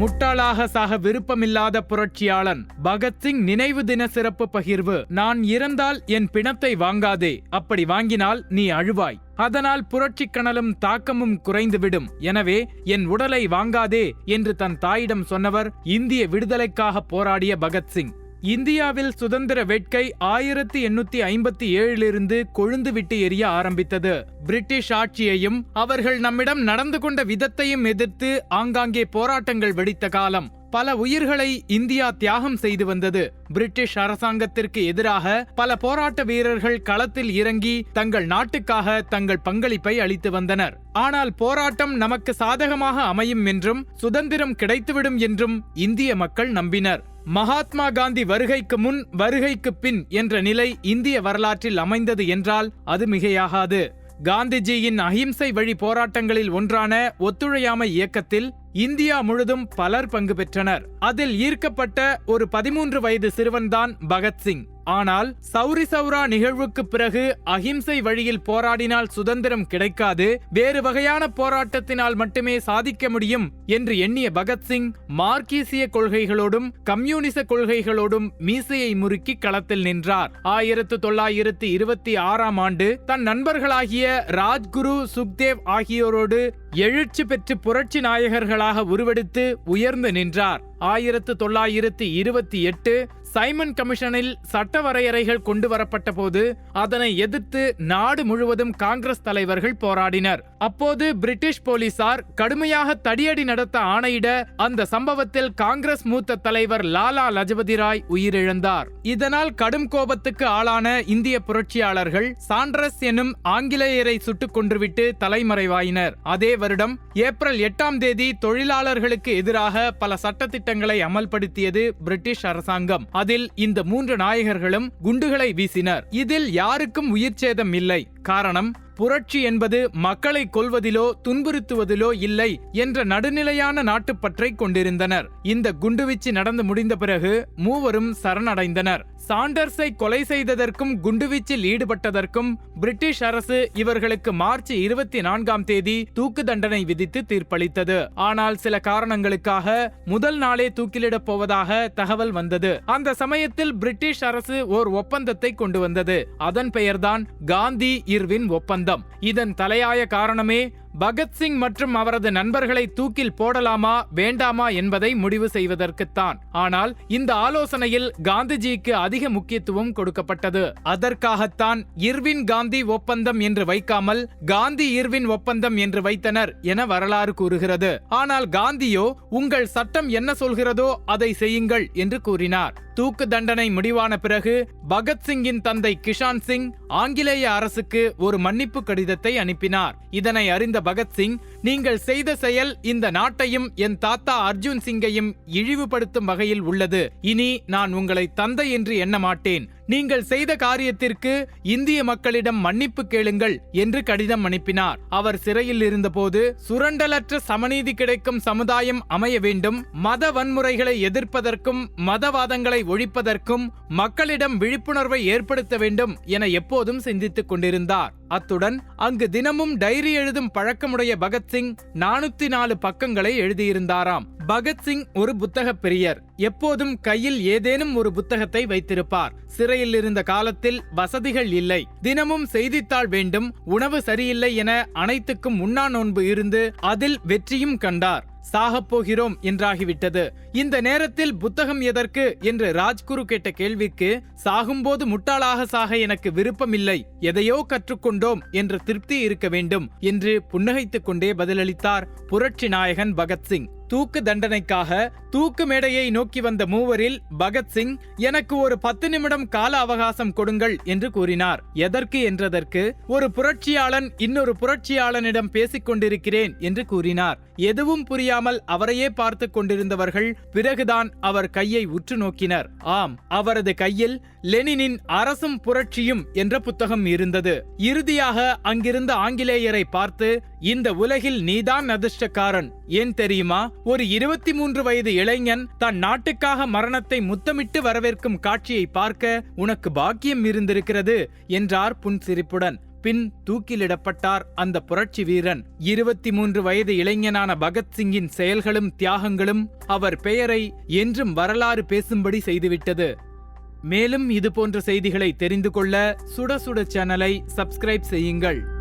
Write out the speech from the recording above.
முட்டாளாக சாக விருப்பமில்லாத புரட்சியாளன் பகத்சிங் நினைவு தின சிறப்பு பகிர்வு. நான் இறந்தால் என் பிணத்தை வாங்காதே. அப்படி வாங்கினால் நீ அழுவாய். அதனால் புரட்சிக் கணலும் தாக்கமும் குறைந்துவிடும். எனவே என் உடலை வாங்காதே என்று தன் தாயிடம் சொன்னவர் இந்திய விடுதலைக்காக போராடிய பகத்சிங் இந்தியாவில் சுதந்திர வேட்கை ஆயிரத்தி எண்ணூத்தி ஐம்பத்தி ஏழிலிருந்து கொழுந்து விட்டு எரிய ஆரம்பித்தது. பிரிட்டிஷ் ஆட்சியையும் அவர்கள் நம்மிடம் நடந்து கொண்ட விதத்தையும் எதிர்த்து ஆங்காங்கே போராட்டங்கள் வெடித்த காலம். பல உயிர்களை இந்தியா தியாகம் செய்து வந்தது. பிரிட்டிஷ் அரசாங்கத்திற்கு எதிராக பல போராட்ட வீரர்கள் களத்தில் இறங்கி தங்கள் நாட்டுக்காக தங்கள் பங்களிப்பை அளித்து வந்தனர். ஆனால் போராட்டம் நமக்கு சாதகமாக அமையும் என்றும் சுதந்திரம் கிடைத்துவிடும் என்றும் இந்திய மக்கள் நம்பினர். மகாத்மா காந்தி வருகைக்கு முன் வருகைக்கு பின் என்ற நிலை இந்திய வரலாற்றில் அமைந்தது என்றால் அது மிகையாகாது. காந்திஜியின் அஹிம்சை வழி போராட்டங்களில் ஒன்றான ஒத்துழையாமை இயக்கத்தில் இந்தியா முழுதும் பலர் பங்கு பெற்றனர். அதில் ஈர்க்கப்பட்ட ஒரு பதிமூன்று வயது சிறுவன்தான் பகத்சிங். ஆனால் சௌரி சௌரா நிகழ்வுக்கு பிறகு அஹிம்சை வழியில் போராடினால் சுதந்திரம் கிடைக்காது வேறு வகையான போராட்டத்தினால் மட்டுமே சாதிக்க முடியும் என்று எண்ணிய பகத்சிங் மார்க்கீசிய கொள்கைகளோடும் கம்யூனிச கொள்கைகளோடும் மீசையை முறுக்கி களத்தில் நின்றார். ஆயிரத்து தொள்ளாயிரத்து இருபத்தி ஆறாம் ஆண்டு தன் நண்பர்களாகிய ராஜ்குரு சுக்தேவ் ஆகியோரோடு எழுச்சி பெற்று புரட்சி நாயகர்களாக உருவெடுத்து உயர்ந்து நின்றார். ஆயிரத்து தொள்ளாயிரத்து இருபத்தி எட்டு சைமன் கமிஷனில் சட்ட வரையறைகள் கொண்டு வரப்பட்ட போது அதனை எதிர்த்து நாடு முழுவதும் காங்கிரஸ் தலைவர்கள் போராடினர். அப்போது பிரிட்டிஷ் போலீசார் கடுமையாக தடியடி நடத்த ஆணையிட அந்த சம்பவத்தில் காங்கிரஸ் மூத்த தலைவர் லாலா லஜபதி ராய் உயிரிழந்தார். இதனால் கடும் கோபத்துக்கு ஆளான இந்திய புரட்சியாளர்கள் சாண்ட்ரஸ் எனும் ஆங்கிலேயரை சுட்டுக் கொன்றுவிட்டு தலைமறைவாயினர். அதே வருடம் ஏப்ரல் எட்டாம் தேதி தொழிலாளர்களுக்கு எதிராக பல சட்டத்திட்டங்களை அமல்படுத்தியது பிரிட்டிஷ் அரசாங்கம். அதில் இந்த மூன்று நாயகர்களும் குண்டுகளை வீசினர். இதில் யாருக்கும் உயிர் சேதம் இல்லை. காரணம் புரட்சி என்பது மக்களை கொல்வதிலோ துன்புறுத்துவதிலோ இல்லை என்ற நடுநிலையான நாட்டுப்பற்றை கொண்டிருந்தனர். இந்த குண்டுவீச்சு நடந்து முடிந்த பிறகு மூவரும் சரணடைந்தனர். சாண்டர்ஸை கொலை செய்ததற்கும் குண்டுவீச்சில் ஈடுபட்டதற்கும் பிரிட்டிஷ் அரசு இவர்களுக்கு மார்ச் இருபத்தி நான்காம் தேதி தூக்கு தண்டனை விதித்து தீர்ப்பளித்தது. ஆனால் சில காரணங்களுக்காக முதல் நாளே தூக்கிலிடப் போவதாக தகவல் வந்தது. அந்த சமயத்தில் பிரிட்டிஷ் அரசு ஓர் ஒப்பந்தத்தை கொண்டு வந்தது. அதன் பெயர்தான் காந்தி இர்வின் ஒப்பந்தம். இதன் தலையாய காரணமே பகத்சிங் மற்றும் அவரது நண்பர்களை தூக்கில் போடலாமா வேண்டாமா என்பதை முடிவு செய்வதற்குத்தான். ஆனால் இந்த ஆலோசனையில் காந்திஜிக்கு அதிக முக்கியத்துவம் கொடுக்கப்பட்டது. அதற்காகத்தான் இர்வின் காந்தி ஒப்பந்தம் என்று வைக்காமல் காந்தி இர்வின் ஒப்பந்தம் என்று வைத்தனர் என வரலாறு கூறுகிறது. ஆனால் காந்தியோ உங்கள் சட்டம் என்ன சொல்கிறதோ அதை செய்யுங்கள் என்று கூறினார். தூக்கு தண்டனை முடிவான பிறகு பகத்சிங்கின் தந்தை கிஷான் சிங் ஆங்கிலேய அரசுக்கு ஒரு மன்னிப்பு கடிதத்தை அனுப்பினார். இதனை அறிந்த பகத்சிங் நீங்கள் செய்த செயல் இந்த நாட்டையும் என் தாத்தா அர்ஜுன் சிங்கையும் இழிவுபடுத்தும் வகையில் உள்ளது. இனி நான் உங்களை தந்தை என்று எண்ண மாட்டேன். நீங்கள் செய்த காரியத்திற்கு இந்திய மக்களிடம் மன்னிப்பு கேளுங்கள் என்று கடிதம் அனுப்பினார். அவர் சிறையில் இருந்தபோது சுரண்டலற்ற சமநீதி கிடைக்கும் சமுதாயம் அமைய வேண்டும். மத வன்முறைகளை எதிர்ப்பதற்கும் மதவாதங்களை ஒழிப்பதற்கும் மக்களிடம் விழிப்புணர்வை ஏற்படுத்த வேண்டும் என எப்போதும் சிந்தித்துக் கொண்டிருந்தார். அத்துடன் அங்கு தினமும் டைரி எழுதும் பழக்கமுடைய பகத்சிங் நானூத்தி நாலு பக்கங்களை எழுதியிருந்தாராம். பகத்சிங் ஒரு புத்தக பிரியர். எப்போதும் கையில் ஏதேனும் ஒரு புத்தகத்தை வைத்திருப்பார். சிறையில் இருந்த காலத்தில் வசதிகள் இல்லை. தினமும் செய்தித்தாள் வேண்டும் உணவு சரியில்லை என அனைத்துக்கும் உண்ணா நோன்பு இருந்து அதில் வெற்றியும் கண்டார். சாகப் போகிறோம் என்றாகிவிட்டது. இந்த நேரத்தில் புத்தகம் எதற்கு என்று ராஜ்குரு கேட்ட கேள்விக்கு சாகும்போது முட்டாளாக சாக எனக்கு விருப்பமில்லை எதையோ கற்றுக்கொண்டோம் என்று திருப்தி இருக்க வேண்டும் என்று புன்னகைத்துக் கொண்டே பதிலளித்தார் புரட்சி நாயகன் பகத்சிங் தூக்கு தண்டனைக்காக தூக்கு மேடையை நோக்கி வந்த மூவரில் பகத்சிங் எனக்கு ஒரு பத்து நிமிடம் கால அவகாசம் கொடுங்கள் என்று கூறினார். எதற்கு என்றதற்கு ஒரு புரட்சியாளன் இன்னொரு புரட்சியாளனிடம் பேசிக் கொண்டிருக்கிறேன் என்று கூறினார். எதுவும் புரியாமல் அவரையே பார்த்து கொண்டிருந்தவர்கள் பிறகுதான் அவர் கையை உற்று நோக்கினர். ஆம் அவரது கையில் லெனினின் அரசும் புரட்சியும் என்ற புத்தகம் இருந்தது. இறுதியாக அங்கிருந்த ஆங்கிலேயரை பார்த்து இந்த உலகில் நீதான் அதிர்ஷ்டக்காரன். ஏன் தெரியுமா? ஒரு இருபத்தி மூன்று வயது இளைஞன் தன் நாட்டுக்காக மரணத்தை முத்தமிட்டு வரவேற்கும் காட்சியை பார்க்க உனக்கு பாக்கியம் இருந்திருக்கிறது என்றார் புன்சிரிப்புடன். பின் தூக்கிலிடப்பட்டார் அந்த புரட்சி வீரன். இருபத்தி மூன்று வயது இளைஞனான பகத்சிங்கின் செயல்களும் தியாகங்களும் அவர் பெயரை என்றும் வரலாறு பேசும்படி செய்துவிட்டது. மேலும் இதுபோன்ற செய்திகளை தெரிந்து கொள்ள சுட சுட சேனலை சப்ஸ்கிரைப் செய்யுங்கள்.